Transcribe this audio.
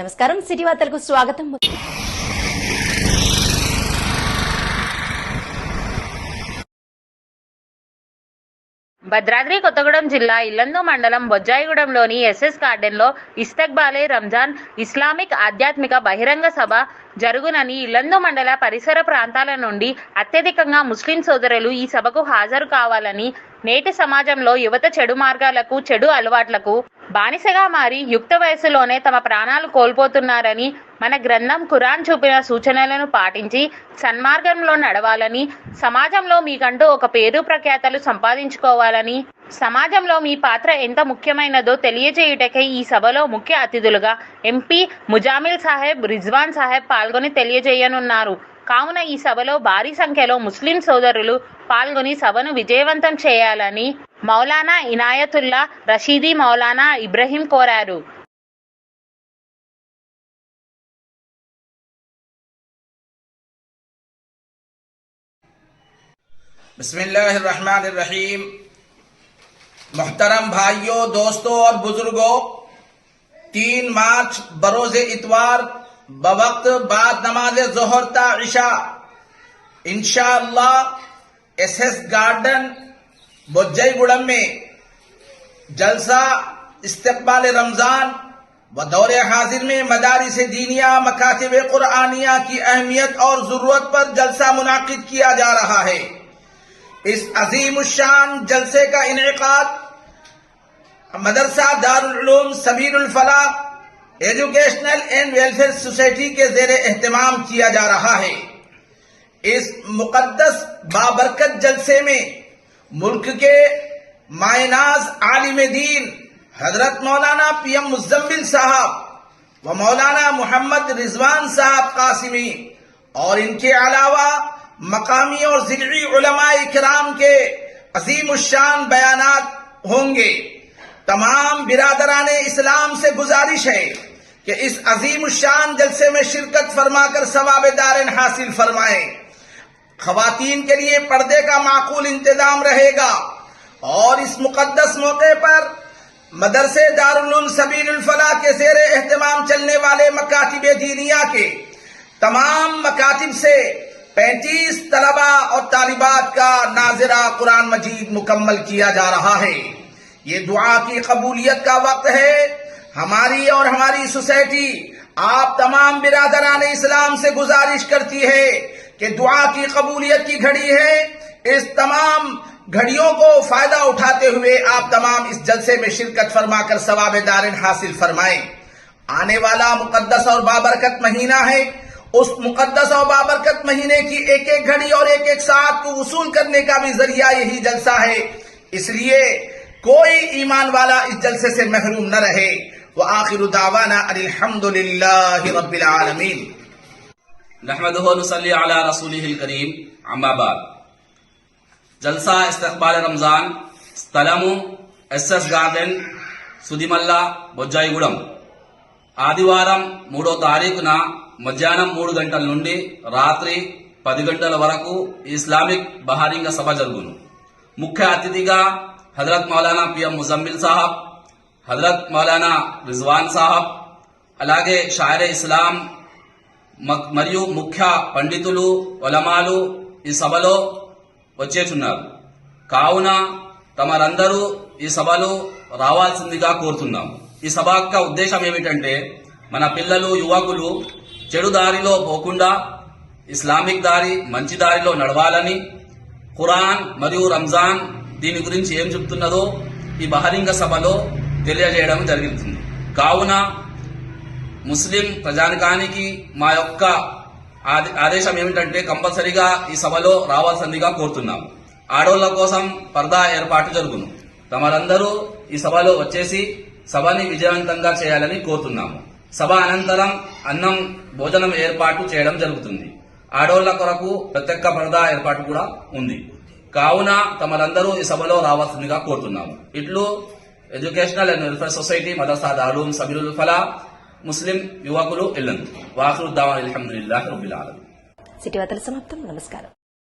నమస్కారం. సిటీ వార్తలకు స్వాగతం. భద్రాద్రి కొత్తగూడెం జిల్లా ఇల్లందు మండలం బొజ్జాయిగూడెంలోని ఎస్ఎస్ గార్డెన్లో ఇస్తక్బాలే రంజాన్ ఇస్లామిక్ ఆధ్యాత్మిక బహిరంగ సభ జరుగునని ఇల్లందు మండల పరిసర ప్రాంతాల నుండి అత్యధికంగా ముస్లిం సోదరులు ఈ సభకు హాజరు కావాలని నేటి సమాజంలో యువత చెడు మార్గాలకు చెడు అలవాట్లకు బానిసగా మారి యుక్త వయసులోనే తమ ప్రాణాలు కోల్పోతున్నారని మన గ్రంథం ఖురాన్ చూపిన సూచనలను పాటించి సన్మార్గంలో నడవాలని సమాజంలో మీకంటూ ఒక పేరు ప్రఖ్యాతలు సంపాదించుకోవాలని సమాజంలో మీ పాత్ర ఎంత ముఖ్యమైనదో తెలియజేయుటకై ఈ సభలో ముఖ్య అతిథులుగా ఎంపీ ముజామిల్ సాహెబ్ రిజ్వాన్ సాహెబ్ పాల్గొని తెలియజేయనున్నారు. కావున ఈ సభలో భారీ సంఖ్యలో ముస్లిం సోదరులు పాల్గొని సభను విజయవంతం చేయాలని మౌలానా ఇనాయతుల్లా రషీదీ మౌలానా ఇబ్రహీం కోరారు बिस्मिल्लाहिर्रहमानिर्रहीम मोहतरम भाइयों दोस्तों और बुजुर्गों तीन मार्च बरोज इतवार بوقت بعد نماز ظہر تا عشاء، انشاءاللہ ایس ایس گارڈن بجائی گڑم میں جلسہ استقبال رمضان و دور حاضر میں مدارس دینیہ، مکاتب قرآنیہ کی اہمیت اور ضرورت پر جلسہ منعقد کیا جا رہا ہے۔ اس عظیم الشان جلسے کا انعقاد مدرسہ دارالعلوم سبیر الفلاح ایجوکیشنل اینڈ ویلفیئر سوسائٹی کے زیر اہتمام کیا جا رہا ہے۔ اس مقدس بابرکت جلسے میں ملک کے مائناز عالم دین حضرت مولانا پی ایم مزمل صاحب و مولانا محمد رضوان صاحب قاسمی اور ان کے علاوہ مقامی اور ذکری علماء اکرام کے عظیم الشان بیانات ہوں گے۔ تمام برادران اسلام سے گزارش ہے کہ اس عظیم الشان جلسے میں شرکت فرما کر ثواب دارن حاصل فرمائیں۔ خواتین کے لیے پردے کا معقول انتظام رہے گا۔ اور اس مقدس موقع پر مدرسے دارالعلوم سبیل الفلاح کے زیر اہتمام چلنے والے مکاتب دینیا کے تمام مکاتب سے پینتیس طلبہ اور طالبات کا ناظرہ قرآن مجید مکمل کیا جا رہا ہے۔ یہ دعا کی قبولیت کا وقت ہے۔ ہماری اور ہماری سوسائٹی، آپ تمام برادران اسلام سے گزارش کرتی ہے کہ دعا کی قبولیت کی گھڑی ہے۔ اس تمام گھڑیوں کو فائدہ اٹھاتے ہوئے آپ تمام اس جلسے میں شرکت فرما کر ثواب دارن حاصل فرمائیں۔ آنے والا مقدس اور بابرکت مہینہ ہے۔ اس مقدس اور بابرکت مہینے کی ایک ایک گھڑی اور ایک ایک ساتھ کو وصول کرنے کا بھی ذریعہ یہی جلسہ ہے۔ اس لیے کوئی ایمان والا اس جلسے سے محروم نہ رہے۔ وآخر دعوانا ان الحمد للہ رب العالمین۔ نحمده نصلی علی رسولہ الكریم عما بعد۔ جلسہ استقبال رمضان، تلمو ఎస్ بجائی گڑم సుదిమల్ల బొజ్జాయిగూడెం ఆదివారం మూడో తారీఖున మధ్యాహ్నం మూడు గంటల راتری రాత్రి పది ورکو اسلامی بہارنگ سبا సభ జరుగును ముఖ్య అతిథిగా హజరత్ మౌలానా పిఎం ముజమ్మిల్ సాహబ్ హజరత్ మౌలానా రిజ్వాన్ సాహబ్ అలాగే షాయరే ఇస్లాం మరియు ముఖ్య పండితులు ఒలమాలు ఈ సభలో వచ్చేచున్నారు కావున తమరందరూ ఈ సభలో రావాల్సిందిగా కోరుతున్నాము. ఈ సభ యొక్క ఉద్దేశం ఏమిటంటే మన పిల్లలు యువకులు చెడు దారిలో పోకుండా ఇస్లామిక్ దారి మంచి దారిలో నడవాలని ఖురాన్ మరియు రంజాన్ దీని గురించి ఏం చెప్తున్నదో ఈ బహరింగ సభలో తెలియజేయడం జరుగుతుంది కావున ముస్లిం ప్రజానికానికి మా యొక్క ఆది- ఆదేశం ఏమిటంటే కంపల్సరీగా ఈ సభలో రావాల్సిందిగా కోరుతున్నాం ఆడోళ్ళ కోసం పర్దా ఏర్పాటు జరుగును. తమరందరూ ఈ సభలో వచ్చేసి సభని విజయవంతంగా చేయాలని కోరుతున్నాము. సభ అనంతరం అన్నం భోజనం ఏర్పాటు చేయడం జరుగుతుంది. ఆడోళ్ళ కొరకు ప్రత్యేక పరదా ఏర్పాటు కూడా ఉంది. కావున తమరందరూ ఈ సభలో రావాల్సిందిగా కోరుతున్నాము. ఇట్లు educational and welfare society Madrasa Darun Sabirul Falah ముస్లిం యువకులు ఇల్లందు వాకులు దావా అల్హమ్దుల్లాహి రబ్బిల్ ఆలమీన్. సిటీ వార్తల సమాప్తం. నమస్కారం.